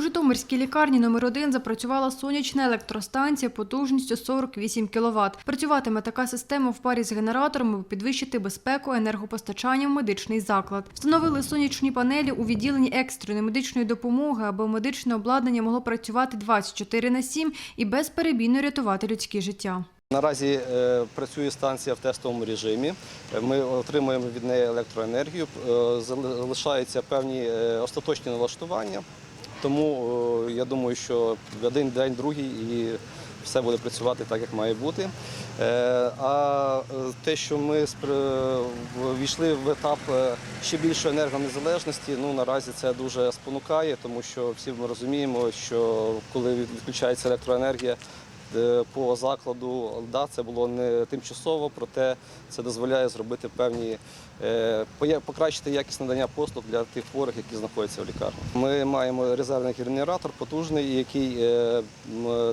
У Житомирській лікарні номер 1 запрацювала сонячна електростанція потужністю 48 кВт. Працюватиме така система в парі з генератором, аби підвищити безпеку енергопостачання в медичний заклад. Встановили сонячні панелі у відділенні екстреної медичної допомоги, аби медичне обладнання могло працювати 24 на 7 і безперебійно рятувати людське життя. Наразі е, працює станція в тестовому режимі. Ми отримуємо від неї електроенергію. Е, Залишаються певні е, остаточні налаштування. Тому е, я думаю, що один день, другий і все буде працювати так, як має бути. Е, А е, те, що ми війшли в етап ще більшої енергонезалежності, ну наразі це дуже спонукає, тому що всі ми розуміємо, що коли відключається електроенергія, по закладу. Да, це було не тимчасово, проте це дозволяє зробити певні е, покращити якість надання послуг для тих хворих, які знаходяться в лікарні. Ми маємо резервний генератор потужний, який е,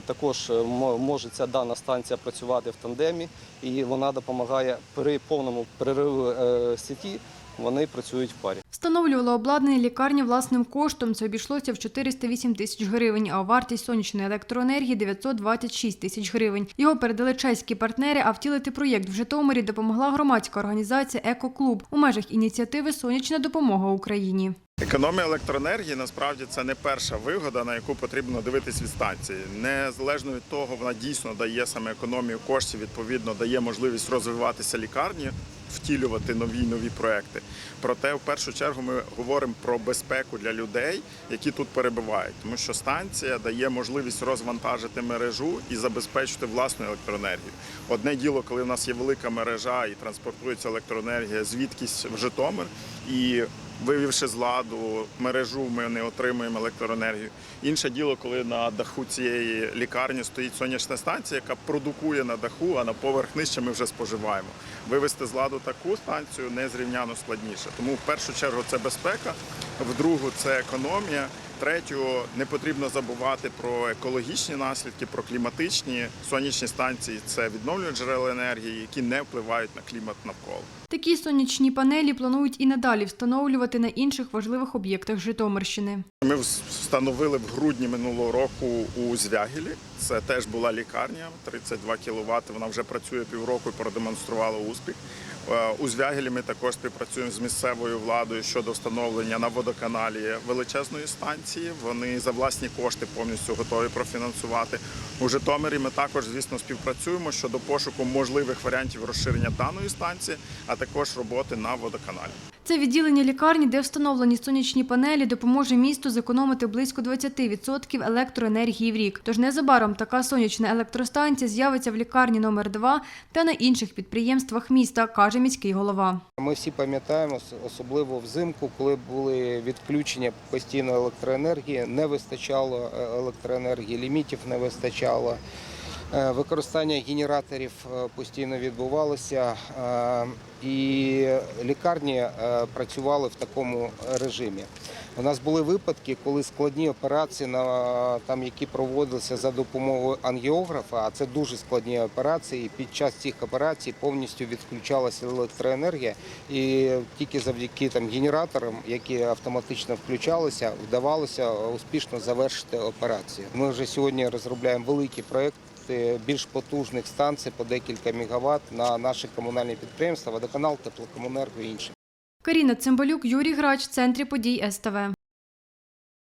також може ця дана станція працювати в тандемі, і вона допомагає при повному перериву е, сіті. Вони працюють в парі. Встановлювала обладнання лікарні власним коштом. Це обійшлося в 408 тисяч гривень, а вартість сонячної електроенергії 926 тисяч гривень. Його передали чеські партнери, а втілити проєкт в Житомирі допомогла громадська організація Екоклуб у межах ініціативи Сонячна допомога Україні. Економія електроенергії насправді це не перша вигода, на яку потрібно дивитись від станції. Незалежно від того, вона дійсно дає саме економію коштів, відповідно дає можливість розвиватися лікарні, втілювати нові нові проекти. Проте, в першу чергу, ми говоримо про безпеку для людей, які тут перебувають, тому що станція дає можливість розвантажити мережу і забезпечити власну електроенергію. Одне діло, коли в нас є велика мережа і транспортується електроенергія звідкись в Житомир і Вивівши з ладу мережу, ми не отримуємо електроенергію. Інше діло, коли на даху цієї лікарні стоїть сонячна станція, яка продукує на даху, а на поверх нижче ми вже споживаємо. Вивести з ладу таку станцію незрівняно складніше. Тому в першу чергу це безпека, в другу це економія. Третю, не потрібно забувати про екологічні наслідки, про кліматичні сонячні станції це відновлювані джерела енергії, які не впливають на клімат навколо. Такі сонячні панелі планують і надалі встановлювати на інших важливих об'єктах Житомирщини. Ми встановили в грудні минулого року у Звягілі. Це теж була лікарня, 32 кВт. Вона вже працює півроку і продемонструвала успіх. Е, У Звягілі ми також співпрацюємо з місцевою владою щодо встановлення на водоканалі величезної станції. Вони за власні кошти повністю готові профінансувати. У Житомирі ми також, звісно, співпрацюємо щодо пошуку можливих варіантів розширення даної станції, а також роботи на водоканалі. Це відділення лікарні, де встановлені сонячні панелі, допоможе місту зекономити близько 20% електроенергії в рік. Тож незабаром така сонячна електростанція з'явиться в лікарні номер 2 та на інших підприємствах міста, каже міський голова. Ми всі пам'ятаємо, ос- особливо взимку, коли були відключення постійно електроенергії, не вистачало е, електроенергії, лімітів не вистачало. Е, Використання генераторів е, постійно відбувалося, е, і лікарні працювали в такому режимі. У нас були випадки, коли складні операції, на, там, які проводилися за допомогою ангіографа, а це дуже складні операції. і Під час цих операцій повністю відключалася електроенергія, і тільки завдяки там генераторам, які автоматично включалися, вдавалося успішно завершити операцію. Ми вже сьогодні розробляємо великий проект. е, Більш потужних станцій по декілька мегаватт на наші комунальні підприємства, водоканал, теплокомунерго і інші. Каріна Цимбалюк, Юрій Грач, в центрі подій СТВ.